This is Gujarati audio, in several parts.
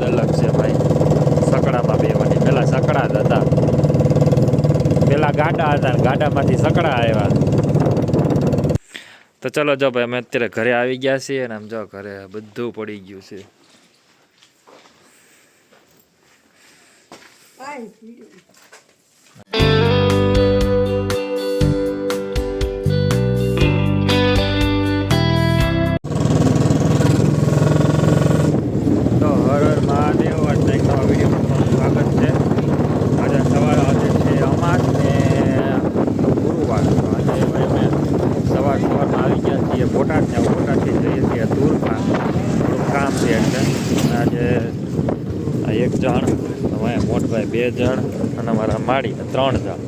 જ અલગ છે ભાઈ. સકડામાં બેવાની. પેલા સકડા જ હતા. પેલા ગાડા હતા ને ગાડામાંથી સકડા આવ્યા. તો ચલો જો ભાઈ, અમે અત્યારે ઘરે આવી ગયા છીએ અને આમ જો ઘરે બધું પડી ગયું છે. મોટભાઈ બે જણ અને અમારા માડી ત્રણ જણ.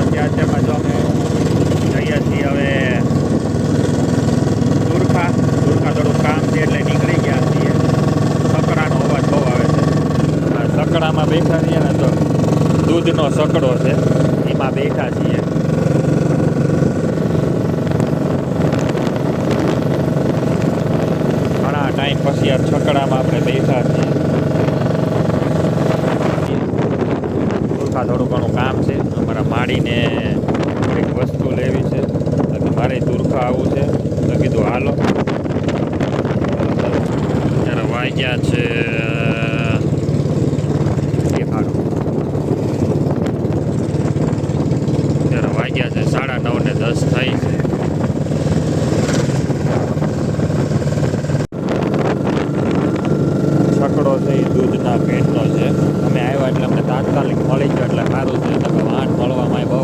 અત્યારે તેમાં જો છીએ હવે દુર્ખા. દુર્ખા થોડું કામ છે એટલે નીકળી ગયા છીએ. સકડાનો અવાજ બહુ આવે છે. સકડામાં બેઠા છીએ ને તો દૂધનો સકડો છે. એમાં બેઠા છીએ. ઘણા ટાઈમ પછી આ છકડામાં આપણે બેઠા છીએ દુર્ખા થોડું ઘણું કામ છે. અમારા માળીને થોડીક વસ્તુ લેવી છે. તો મારે દુર્ખા આવવું છે. તો કીધું, હાલો. ત્યારે વાગ્યા છે દેખાડો ત્યારે વાગ્યા છે સાડા નવ ને દસ થઈ છે છકડો છે એ દૂધના પેટનો છે અમે આવ્યા એટલે અમને તાત્કાલિક મળી ગયો એટલે સારું છે તમે વાહન મળવામાં બહુ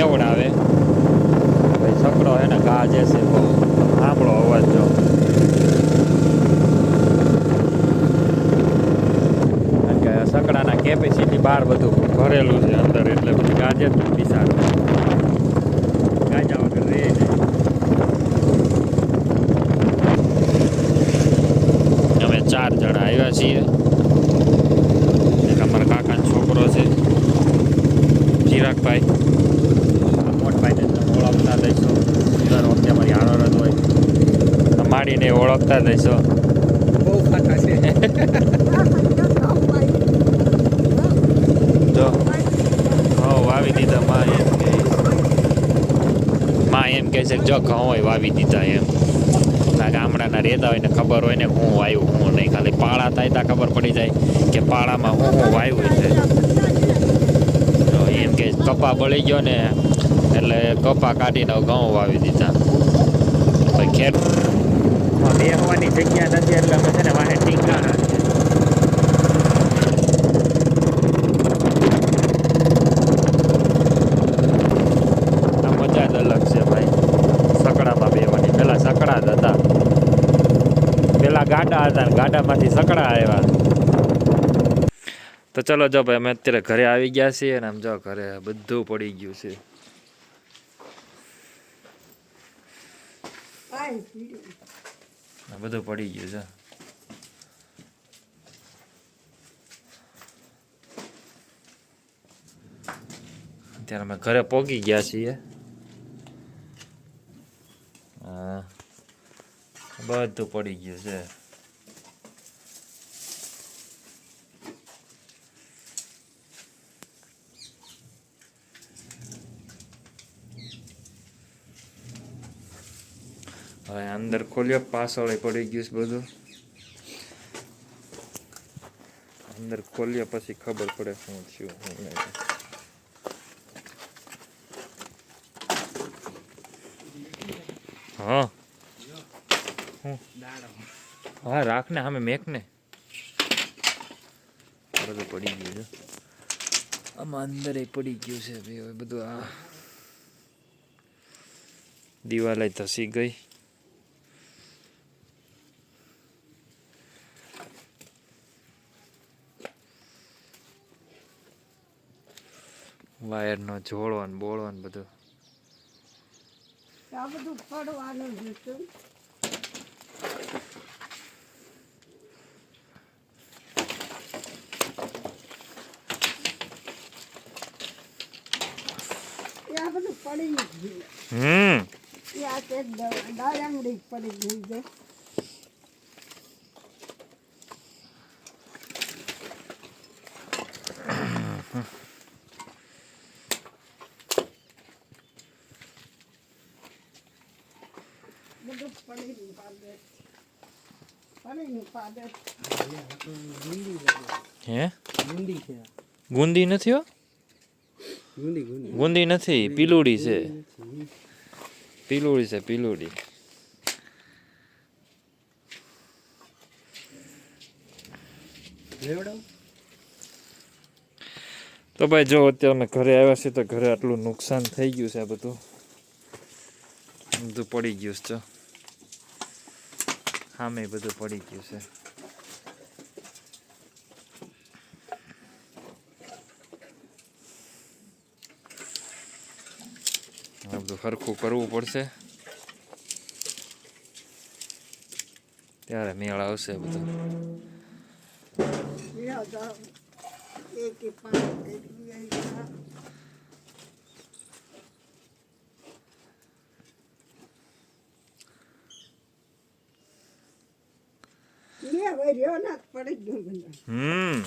કેવડ આવે. ભાઈ છકડો એને ગાજે છે બહુ સાંભળો અવાજ જો. કારણ કે સકડાના કેપેસિટી બહાર બધું ભરેલું છે અંદર એટલે પછી ગાજે જ બિસાડ ગાજા વગર રહે અમે ચાર જણા આવ્યા છીએ. એક અમારા કાકાનો છોકરો છે. ચિરાગભાઈ મોટભાઈને તમે ઓળખતા દઈશો દર વખતે અમારી હારર જ માડીને ઓળખતા જઈશો જો. હો વાવી દીધા માં એમ કે. માં એમ કહે છે જો ઘઉં હોય વાવી દીધા એમ. ગામડાના રહેતા હોય ને ખબર હોય ને હું વાવ્યું હું નહીં ખાલી પાળા થાય ત્યાં ખબર પડી જાય કે પાળામાં હું હું વાયું છે. તો એમ કે કપા બળી ગયો ને એટલે કપા કાઢીને ઘઉં વાવી દીધા. ખેત બેહવાની જગ્યા નથી એટલે અમે છે ને વાહે ટીંગાણા છે મજા જ અલગ છે ભાઈ. સકડામાં બેવાની પેલા સકડા જ હતા. પેલા ગાડા હતા ને ગાડામાંથી સકડા આવ્યા. તો ચલો જો ભાઈ અમે અત્યારે ઘરે આવી ગયા છીએ ને આમ જો ઘરે બધું પડી ગયું છે. આય પીડ્યું. બધું પડી ગયું છે. અત્યારે અમે ઘરે પોગી ગયા છીએ. બધું પડી ગયું છે. હવે અંદર ખોલ્યો, પાછળ પડી ગયું છે બધું. અંદર ખોલ્યા, પછી ખબર પડે શું થયું, હા હા. રાખ ને સામે મેક ને બધું પડી ગયું છે. આમાં અંદર પડી ગયું છે, ભાઈ બધું આ દિવાલે ધસી ગઈ. વાયરનો જોડો ને બોળો ને બધું આ બધું પડવાનું હતું. બધું પડી ગયું. હમ એ આ તે દ- દાયંગડી પડી ગઈ છે પાદર પાદર ગુંદી હે? ગુંદી છે ગુંદી નથી હો? ગુંદી ગુંદી ગુંદી નથી પીલુડી છે. પીલુડી છે પીલુડી. તો ભાઈ જો અત્યારે અમે ઘરે આવ્યા છીએ તો ઘરે આટલું નુકસાન થઈ ગયું છે આ બધું. બધું પડી ગયું છે સામે બધું પડી ગયું છે. બધું સરખું કરવું પડશે. ત્યારે મેળ આવશે બધું. બીજા હમ.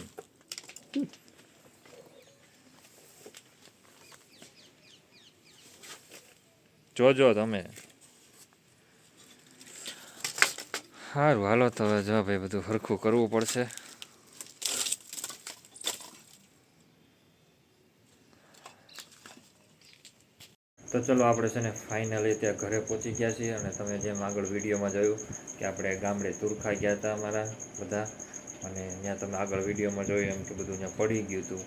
જોજો તમે. સારું હાલો તો જો ભાઈ બધું સરખું કરવું પડશે. તો ચલો આપણે છે ને ફાઇનલી ત્યાં ઘરે પહોંચી ગયા છીએ અને તમે જેમ આગળ વિડીયોમાં જોયું કે આપણે ગામડે તુરખા ગયા હતા અમારા બધા અને ત્યાં તમે આગળ વિડીયોમાં જોયું એમ કે બધું ત્યાં પડી ગયું હતું.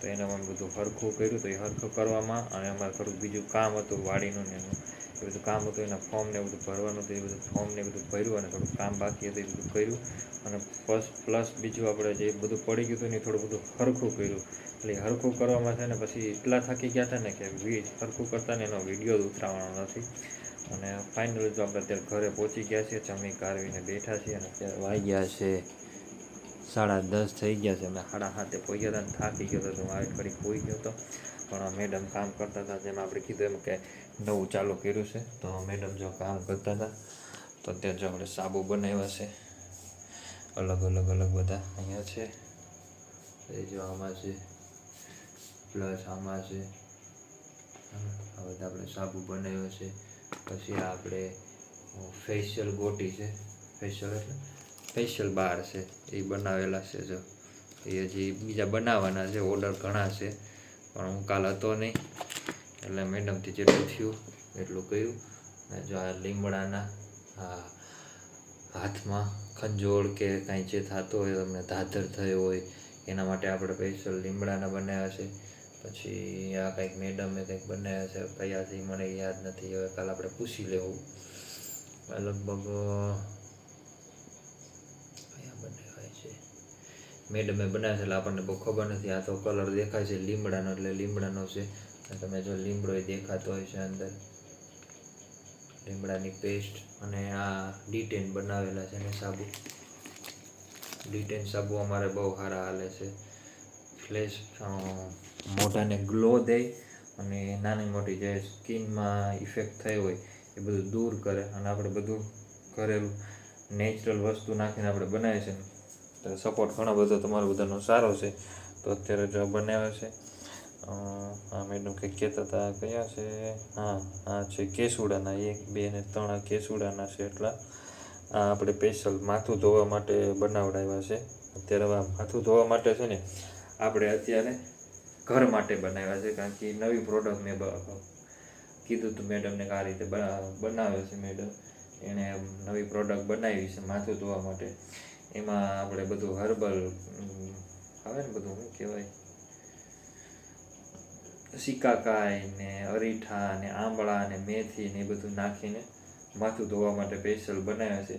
તો એનામાં અમે બધું હરખું કર્યું તો એ હરખું કરવામાં અને અમારે થોડુંક બીજું કામ હતું વાડીનું ને એનું. એ બધું કામ હતું, એના ફોર્મ ને બધું ભરવાનું હતું, એ બધું ફોર્મ ને બધું ભર્યું અને થોડું કામ બાકી હતું, એ બધું કર્યું. અને પ્લસ પ્લસ બીજું આપણે જે બધું પડી ગયું હતું ને થોડું બધું હરખું કર્યું. એટલે હરકું કરવામાં છે ને પછી એટલા થાકી ગયા હતા ને કે વીજ, હરખું કરતા ને એનો વીડિયો જ ઉતરાવવાનો નથી. અને ફાઇનલી જો આપણે અત્યારે ઘરે પહોંચી ગયા છીએ જમી કારવીને બેઠા છીએ અને અત્યારે વાગ્યા છે. સાડા દસ થઈ ગયા છે. અમે સાડા સાતે પહોંચ્યા હતા અને થાકી ગયો હતો, તો હું આવી ઘડી પહોંચી ગયો હતો. પણ મેડમ કામ કરતા હતા, જેમ આપણે કીધું એમ કે નવું ચાલુ કર્યું છે, તો મેડમ જો કામ કરતા હતા, તો અત્યારે જો આપણે સાબુ બનાવ્યા છે. અલગ અલગ અલગ બધા અહીંયા છે. એ જો આમાં છે. પ્લસ આમાં છે. આ બધા આપણે સાબુ બનાવ્યો છે. પછી આપણે ફેશિયલ ગોટી છે. ફેશિયલ એટલે ફેશિયલ બાર છે. એ બનાવેલા છે જો. એ હજી બીજા બનાવવાના છે. ઓર્ડર ઘણા છે. પણ હું કાલ હતો નહીં. એટલે મેડમથી જેટલું થયું, એટલું કર્યું. અને જો આ લીમડાના, આ હાથમાં ખંજોળ કે કાંઈ જે થતો હોય, તમને ધાધર થયો હોય, એના માટે આપણે સ્પેશિયલ લીમડાના બનાવ્યા છે. પછી આ કંઈક મેડમે કંઈક બનાવ્યા છે. કયાથી મને યાદ નથી, હવે કાલ આપણે પૂછી લેવું. લગભગ, કયા બનાવ્યા છે? મેડમે બનાવ્યા છે એટલે આપણને બહુ ખબર નથી. આ તો કલર દેખાય છે લીમડાનો, એટલે લીમડાનો છે. તમે જો લીમડો એ દેખાતો હોય છે અંદર. લીમડાની પેસ્ટ અને આ ડિટેન બનાવેલા છે ને સાબુ. ડિટેન સાબુ અમારે બહુ સારા હાલે છે. ફ્લેશ મોઢાને ગ્લો દે અને નાની મોટી જે સ્કિનમાં ઇફેક્ટ થઈ હોય એ બધું દૂર કરે અને આપણે બધું ઘરેલું નેચરલ વસ્તુ નાખીને આપણે બનાવીએ છીએ. તો સપોર્ટ ઘણો બધો તમારો બધાનો સારો છે. તો અત્યારે જો બનાવ્યો છે આ મેડમ કંઈક કહેતા હતા, કયા છે? હા, આ છે કેસુડાના, એક, બે ને ત્રણ આ કેસુડાના છે એટલા. આ આપણે સ્પેશિયલ માથું ધોવા માટે બનાવડાવ્યા છે. અત્યારે આ માથું ધોવા માટે છે ને, આપણે અત્યારે ઘર માટે બનાવ્યા છે, કારણ કે નવી પ્રોડક્ટ મેં કીધું હતું મેડમને કે આ રીતે બના- બનાવે છે મેડમ એણે નવી પ્રોડક્ટ બનાવી છે, માથું ધોવા માટે. એમાં આપણે બધું હર્બલ આવે ને બધું, શું કહેવાય? સિકાકાય ને અરીઠા ને આંબળા ને મેથી ને એ બધું નાખીને માથું ધોવા માટે સ્પેશિયલ બનાવ્યા છે.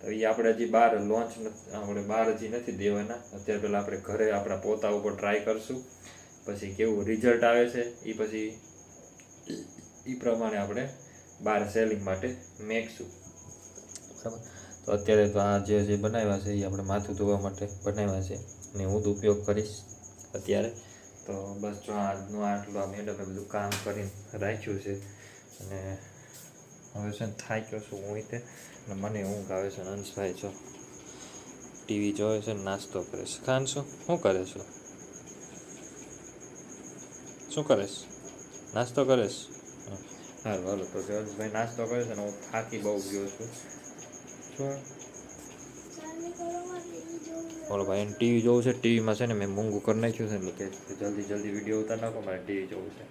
તો એ આપણે હજી બહાર લોન્ચ આપણે બહાર હજી નથી દેવાના. અત્યારે પહેલાં આપણે ઘરે આપણા પોતા ઉપર ટ્રાય કરશું. પછી કેવું રિઝલ્ટ આવે છે એ પછી એ પ્રમાણે આપણે બહાર સેલિંગ માટે મેકશું. બરાબર? તો અત્યારે તો આ જે જે બનાવ્યા છે એ આપણે માથું ધોવા માટે બનાવ્યા છે ને હું જ ઉપયોગ કરીશ અત્યારે. તો બસ જો આજનું આટલું આ મેડમે બધું કામ કરીને રાખ્યું છે અને હવે છે ને થાક્યો છું હું તે અને મને ઊંઘ આવે છે ને અંશભાઈ છો ટીવી જોવે છે નાસ્તો કરે છે. ખાન શું? શું કરે છો? શું કરેશ નાસ્તો કરેશ સારું હાલો તો ભાઈ નાસ્તો કરે છે ને હું થાકી બહુ ગયો છું શું બોલો ભાઈ એને ટીવી જોવું છે ટીવીમાં છે ને મેં મૂંગું કરી નાખ્યું છે એટલે કે જલ્દી જલ્દી વીડિયો ઉતાર નાખો મારે ટીવી જોવું છે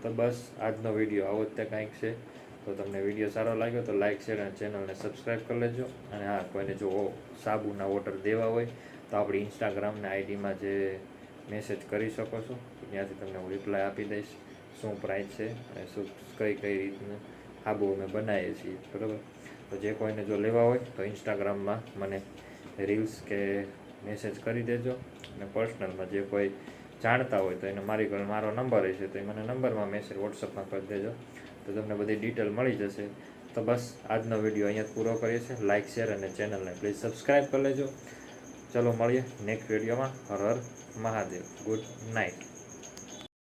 તો બસ આજનો વીડિયો આવો જ તે કાંઈક છે તો તમને વીડિયો સારો લાગ્યો તો લાઇક શેર અને ચેનલને સબસ્ક્રાઈબ કરી લેજો અને હા કોઈને જો સાબુના ઓર્ડર દેવા હોય તો આપણી ઇન્સ્ટાગ્રામના આઈડીમાં જે મેસેજ કરી શકો છો. ત્યાંથી તમને હું રિપ્લાય આપી દઈશ. શું પ્રાઇસ છે અને શું, કઈ કઈ રીતનું આબુ અમે બનાવીએ છીએ. બરાબર? તો જે કોઈને જો લેવા હોય તો ઇન્સ્ટાગ્રામમાં મને રીલ્સ કે મેસેજ કરી દેજો. અને પર્સનલમાં જે કોઈ જાણતા હોય તો એને મારી ઘરે, મારો નંબર હશે તો એ મને નંબરમાં મેસેજ વોટ્સઅપમાં કરી દેજો. તો તમને બધી ડિટેલ મળી જશે. તો બસ આજનો વીડિયો અહીંયા પૂરો કરીએ છીએ. લાઇક શેર અને ચેનલને પ્લીઝ સબસ્ક્રાઈબ કરી લેજો. ચલો મળીએ નેક્સ્ટ વિડીયોમાં હર મહાદેવ. Good night